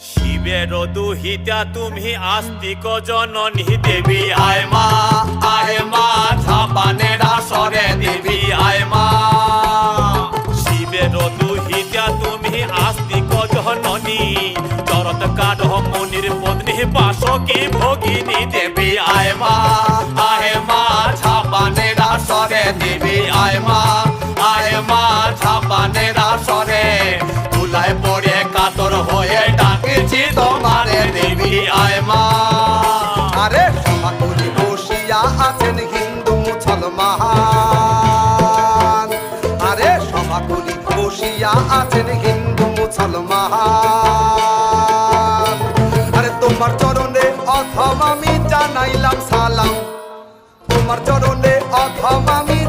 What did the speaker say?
শিবের দুহিতা তুমি আস্তিক জননী দেবী, আয় মা আয় মা, ঝাপানের আসরে দেবী, আয় মা। শিবের দুহিতা তুমি আস্তিক জননী, চরত কাঠ মনির পত্নী বাসকি ভগিনী দেবী, আয় মা আয় মা, ঝাপানের আসরে দেবী, আয় মা। আয় মা। আরে সমাকুলি বসিয়া আছেন হিন্দু মুসলমান। আরে সমাকুলি বসিয়া আছেন হিন্দু মুসলমান। আরে, তোমার চরণে অথম আমি জানাইলাম সালাম। তোমার চরণে অথম আমি